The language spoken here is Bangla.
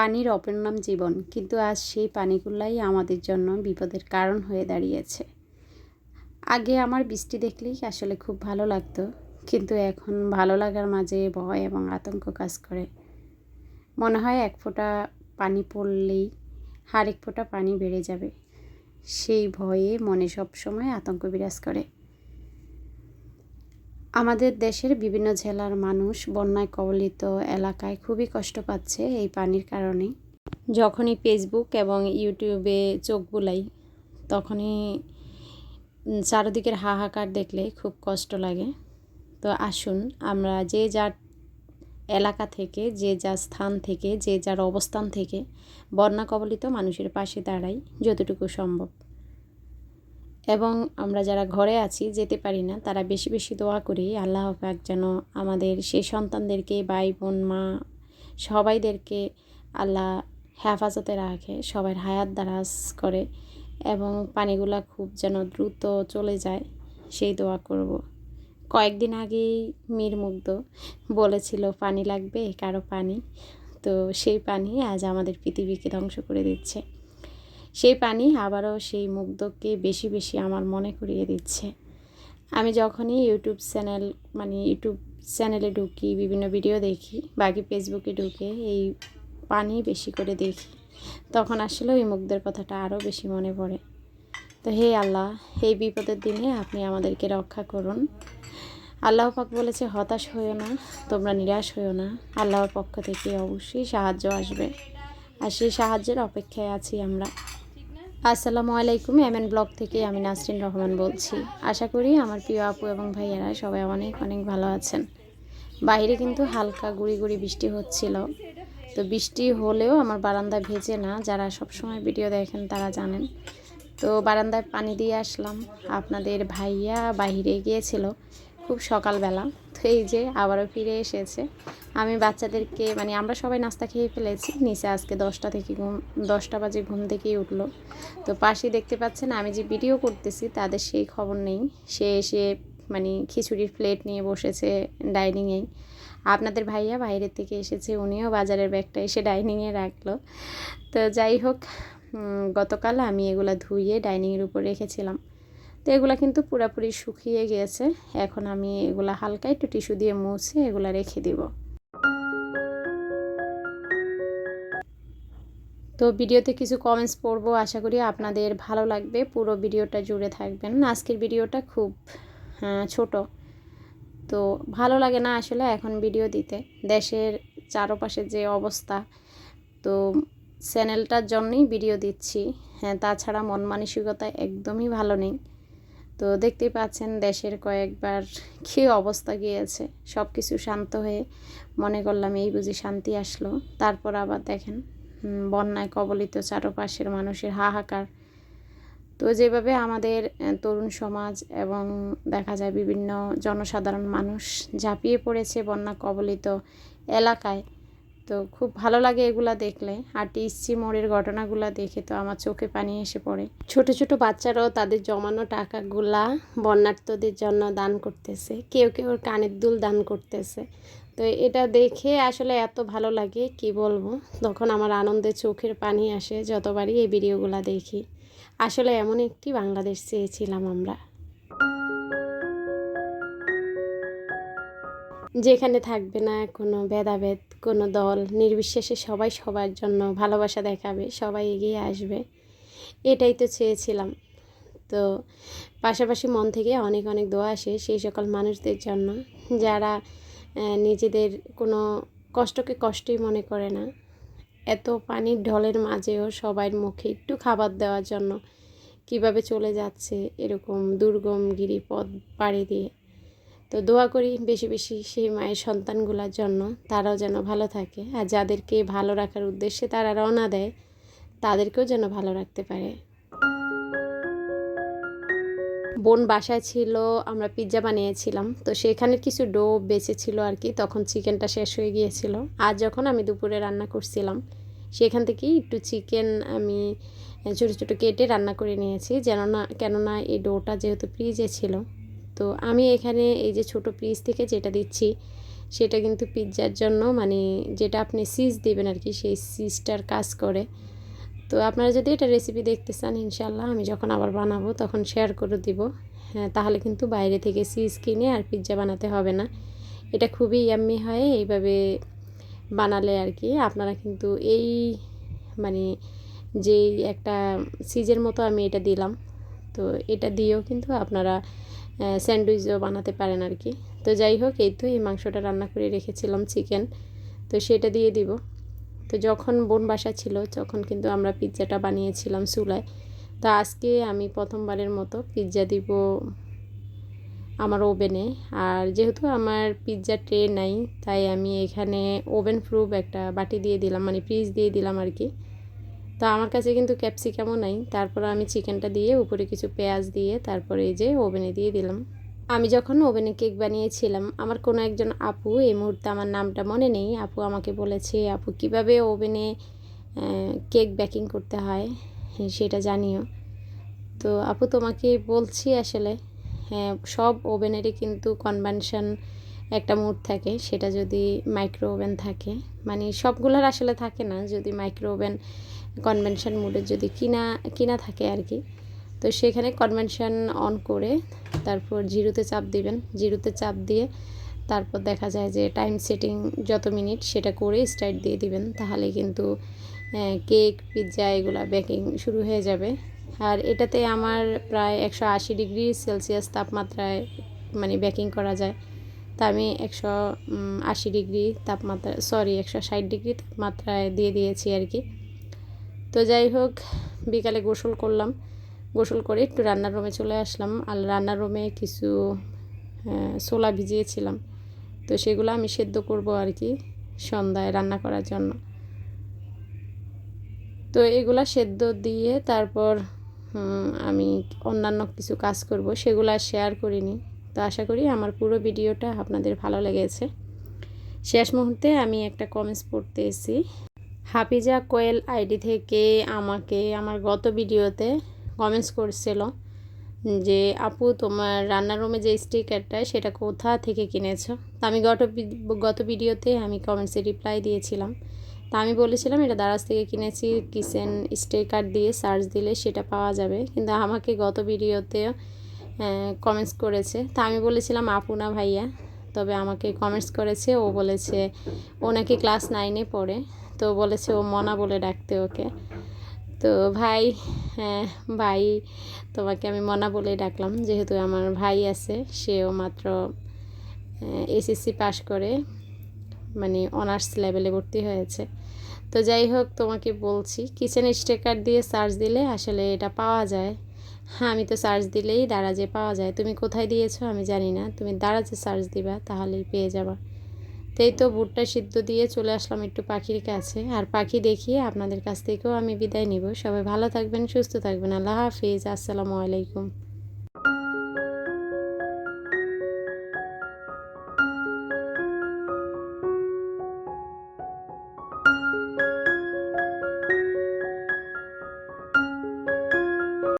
পানির অপর নাম জীবন, কিন্তু আজ সেই পানিগুলাই আমাদের জন্য বিপদের কারণ হয়ে দাঁড়িয়েছে। আগে আমার বৃষ্টি দেখলেই আসলে খুব ভালো লাগতো, কিন্তু এখন ভালো লাগার মাঝে ভয় এবং আতঙ্ক কাজ করে। মনে হয় এক ফোঁটা পানি পড়লেই আরেক ফোঁটা পানি বেড়ে যাবে। সেই ভয়ে মনে সব সময় আতঙ্ক বিরাজ করে। আমাদের দেশের বিভিন্ন জেলার মানুষ বন্যায় কবলিত এলাকায় খুবই কষ্ট পাচ্ছে এই পানির কারণে। যখনই ফেসবুক এবং ইউটিউবে চোখ বুলাই, তখনই চারদিকের হাহাকার দেখলে খুব কষ্ট লাগে। তো আসুন আমরা যে যার এলাকা থেকে, যে যার স্থান থেকে, যে যার অবস্থান থেকে বন্যা কবলিত মানুষের পাশে দাঁড়াই, যতটুকু সম্ভব। এবং আমরা যারা ঘরে আছি, যেতে পারি না, তারা বেশি বেশি দোয়া করি, আল্লাহ পাক যেন আমাদের সেই সন্তানদেরকে, ভাই বোন, মা, সবাইদেরকে আল্লাহ হেফাজতে রাখে, সবার হায়াত দারাজ করে এবং পানিগুলা খুব যেন দ্রুত চলে যায়, সেই দোয়া করব। কয়েকদিন আগেই মীর মুগ্ধ বলেছিল, পানি লাগবে, কারও পানি তো সেই পানি আজ আমাদের পৃথিবীকে ধ্বংস করে দিচ্ছে সেই পানি আবারও সেই মুগ্ধকে বেশি বেশি আমার মনে করিয়ে দিচ্ছে। আমি যখনই ইউটিউব চ্যানেল মানে ইউটিউব চ্যানেলে ঢুকি, বিভিন্ন ভিডিও দেখি, বাকি ফেসবুকে ঢুকে এই পানি বেশি করে দেখি, তখন আসলে ওই মুগ্ধের কথাটা আরও বেশি মনে পড়ে। তো হে আল্লাহ, এই বিপদের দিনে আপনি আমাদেরকে রক্ষা করুন। আল্লাহ পাক বলেছে, হতাশ হইও না, তোমরা নিরাশ হইও না। আল্লাহর পক্ষ থেকে অবশ্যই সাহায্য আসবে। আর সেই সাহায্যের অপেক্ষায় আছি আমরা। আসসালামু আলাইকুম, এমএন ব্লগ থেকে আমি নাসরিন রহমান বলছি। আশা করি আমার প্রিয় আপু এবং ভাইয়েরা সবাই অনেক অনেক ভালো আছেন। বাইরে কিন্তু হালকা গুড়ি গুড়ি বৃষ্টি হচ্ছিল। তো বৃষ্টি হলেও আমার বারান্দা ভেজে না, যারা সবসময় ভিডিও দেখেন তারা জানেন। তো বারান্দায় পানি দিয়ে আসলাম। আপনাদের ভাইয়া বাহিরে গিয়েছিল খুব সকালবেলা। তো এই যে আবারও ফিরে এসেছে। আমি বাচ্চাদেরকে মানে আমরা সবাই নাস্তা খেয়ে ফেলেছি। নিচে আজকে দশটা থেকে ঘুম, দশটা বাজে ঘুম থেকেই উঠল। তো পাশে দেখতে পাচ্ছেন, আমি যে ভিডিও করতেছি তাদের সেই খবর নেই। সে এসে মানে খিচুড়ির প্লেট নিয়ে বসেছে ডাইনিংয়েই আপনাদের ভাইয়া বাইরের থেকে এসেছে, উনিও বাজারের ব্যাগটা এসে ডাইনিংয়ে রাখল। তো যাই হোক গতকাল আমি এগুলা ধুয়ে ডাইনিংয়ের উপর রেখেছিলাম। তো এগুলো কিন্তু পুরোপুরি শুকিয়ে গিয়েছে এখন আমি এগুলা হালকা একটু টিস্যু দিয়ে মুছে এগুলা রেখে দিব। তো ভিডিওতে কিছু কমেন্টস পড়ব, আশা করি আপনাদের ভালো লাগবে। পুরো ভিডিওটা জুড়ে থাকবেন। আজকের ভিডিওটা খুব ছোট। তো ভালো লাগে না আসলে এখন ভিডিও দিতে। দেশের চারপাশের যে অবস্থা, তো চ্যানেলটার জন্যই ভিডিও দিচ্ছি। হ্যাঁ তাছাড়া মন মানসিকতা একদমই ভালো নেই। তো দেখতেই পাচ্ছেন দেশের কয়েকবার কী অবস্থা গিয়েছে। সব কিছু শান্ত হয়ে মনে করলাম এই বুঝি শান্তি আসলো। তারপর আবার দেখেন বন্যায় কবলিত চারপাশের মানুষের হাহাকার। তো যেভাবে আমাদের তরুণ সমাজ এবং দেখা যায় বিভিন্ন জনসাধারণ মানুষ ঝাঁপিয়ে পড়েছে বন্যা কবলিত এলাকায়, তো খুব ভালো লাগে এগুলা দেখলে। আর টিসি মোড়ের ঘটনাগুলো দেখে তো আমার চোখে পানি এসে পড়ে। ছোট ছোট বাচ্চারাও তাদের জমানো টাকাগুলা বন্যার্থদের জন্য দান করতেছে। কেউ কেউ কানের দুল দান করতেছে। তো এটা দেখে আসলে এত ভালো লাগে, কি বলব? তখন আমার আনন্দে চোখের পানি আসে যতবারই এই ভিডিওগুলো দেখি। আসলে এমন একটি বাংলাদেশ চেয়েছিলাম আমরা। যেখানে থাকবে না কোনো ভেদাভেদ, কোনো দল, নির্বিশেষে সবাই সবার জন্য ভালোবাসা দেখাবে, সবাই এগিয়ে আসবে। এটাই তো চেয়েছিলাম। তো পাশাপাশি মন থেকে অনেক অনেক দোয়া আসে সেই সকল মানুষদের জন্য, যারা নিজেদের কোনো কষ্টকে কষ্টই মনে করে না। এত পানির ঢলের মাঝেও সবার মুখে একটু খাবার দেওয়ার জন্য কীভাবে চলে যাচ্ছে এরকম দুর্গম গিরিপথ পাড়ি দিয়ে। তো দোয়া করি বেশি বেশি সেই মায়ের সন্তানগুলোর জন্য, তারাও যেন ভালো থাকে। আর যাদেরকে ভালো রাখার উদ্দেশ্যে তারা রওনা দেয়, তাদেরকেও যেন ভালো রাখতে পারে। বোন বাসায় ছিল, আমরা পিৎজা বানিয়েছিলাম। তো সেখানে কিছু ডো বেঁচে ছিল আর কি, তখন চিকেনটা শেষ হয়ে গিয়েছিল। আর যখন আমি দুপুরে রান্না করছিলাম, সেখান থেকেই একটু চিকেন আমি ছোটো ছোটো কেটে রান্না করে নিয়েছি যেন না কেননা এই ডোটা যেহেতু ফ্রিজে ছিল। তো আমি এখানে এই যে ছোট পিস থেকে যেটা দিচ্ছি, সেটা কিন্তু পিৎজার জন্য মানে যেটা আপনি সিজ দেবেন আর কি, সেই সিজটার কাজ করে। তো আপনারা যদি এটা রেসিপি দেখতে চান ইনশাল্লাহ আমি যখন আবার বানাবো তখন শেয়ার করে দিব। হ্যাঁ তাহলে কিন্তু বাইরে থেকে সিজ কিনে আর পিৎজা বানাতে হবে না। এটা খুবই ইয়াম্মি হয়, এইভাবে বানালে আর কি। আপনারা কিন্তু এই মানে যেই একটা সিজের মতো আমি এটা দিলাম। তো এটা দিয়েও কিন্তু আপনারা স্যান্ডউইচও বানাতে পারেন আর কি। তো যাই হোক, এই তো এই মাংসটা রান্না করে রেখেছিলাম চিকেন তো সেটা দিয়ে দিব। তো যখন বোন বাসা ছিল, তখন কিন্তু আমরা পিৎজাটা বানিয়েছিলাম চুলায়। তো আজকে আমি প্রথমবারের মতো পিৎজা দিব আমার ওভেনে। আর যেহেতু আমার পিৎজা ট্রে নাই, তাই আমি এখানে ওভেন প্রুফ একটা বাটি দিয়ে দিলাম মানে ফ্রিজ দিয়ে দিলাম আর কি। তো আমার কাছে কিন্তু ক্যাপসিকামও নাই, তারপর আমি চিকেনটা দিয়ে উপরে কিছু পেঁয়াজ দিয়ে তারপরে এই যে ওভেনে দিয়ে দিলাম। আমি যখন ওভেনে কেক বানিয়েছিলাম, আমার কোনো একজন আপু এই মুহূর্তে আমার নামটা মনে নেই। আপু আমাকে বলেছে, আপু, কীভাবে ওভেনে কেক বেকিং করতে হয়? সেটা জানিও। তো আপু তোমাকে বলছি আসলে হ্যাঁ সব ওভেনেরই কিন্তু কনভেনশন একটা মুড থাকে, সেটা যদি মাইক্রো ওভেন থাকে। মানে সবগুলোর আসলে থাকে না, যদি মাইক্রো ওভেন কনভেনশন মুডের যদি কিনা কিনা থাকে আর কি। তো সেখানে কনভেনশন অন করে তারপর জিরোতে চাপ দিবেন। জিরোতে চাপ দিয়ে তারপর দেখা যায় যে টাইম সেটিং যত মিনিট সেটা করে স্টার্ট দিয়ে দিবেন। তাহলে কিন্তু কেক পিৎজা এগুলো বেকিং শুরু হয়ে যাবে। আর এটাতে আমার প্রায় একশো আশি ডিগ্রি সেলসিয়াস তাপমাত্রায় মানে বেকিং করা যায়। তা আমি একশো আশি ডিগ্রি তাপমাত্রা সরি একশো ষাট ডিগ্রি তাপমাত্রায় দিয়ে দিয়েছি আর কি। তো যাই হোক, বিকালে গোসল করলাম। গোসল করে একটু রান্নার রুমে চলে আসলাম। আর রান্নার রুমে কিছু ছোলা ভিজিয়েছিলাম। তো সেগুলো আমি সেদ্ধ করব আর কি সন্ধ্যায় রান্না করার জন্য। তো এগুলা সেদ্ধ দিয়ে তারপর আমি অন্যান্য কিছু কাজ করব। সেগুলো শেয়ার করিনি। তো আশা করি আমার পুরো ভিডিওটা আপনাদের ভালো লেগেছে। শেষ মুহূর্তে আমি একটা কমেন্টস পড়তে এসেছি হাফিজা কোয়েল আইডি থেকে আমাকে, আমার গত ভিডিওতে কমেন্টস করছিল যে, আপু, তোমার রান্নার রুমে যে স্টিকারটা সেটা কোথা থেকে কিনেছো? তা আমি গত গত ভিডিওতে আমি কমেন্টসে রিপ্লাই দিয়েছিলাম। তা আমি বলেছিলাম, এটা দারাজ থেকে কিনেছি, কিচেন স্টিকার দিয়ে সার্চ দিলে সেটা পাওয়া যাবে। কিন্তু আমাকে গত ভিডিওতে কমেন্টস করেছে। তা আমি বলেছিলাম, আপু না ভাইয়া। তবে আমাকে কমেন্টস করেছে, ও বলেছে, ও নাকি ক্লাস নাইনে পড়ে। তো বলেছে, ও মনা বলে ডাকতে ওকে। তো ভাই হ্যাঁ ভাই, তোমাকে আমি মনা বলেই ডাকলাম, যেহেতু আমার ভাই আছে, সেও মাত্র এসএসসি পাশ করে মানে অনার্স লেভেলে ভর্তি হয়েছে। তো যাই হোক, তোমাকে বলছি কিচেন স্টেকার দিয়ে সার্চ দিলে আসলে এটা পাওয়া যায়। হ্যাঁ আমি তো সার্চ দিলেই দারাজে পাওয়া যায়। তুমি কোথায় দিয়েছ আমি জানি না। তুমি দারাজে সার্চ দিবা, তাহলেই পেয়ে যাবা। তাই তো ভুট্টা সিদ্ধ দিয়ে চলে আসলাম একটু পাখির কাছে। আর পাখি দেখিয়ে আপনাদের কাছ থেকেও আমি বিদায় নিব। সবাই ভালো থাকবেন, সুস্থ থাকবেন। আল্লাহ হাফিজ। আসসালামু আলাইকুম।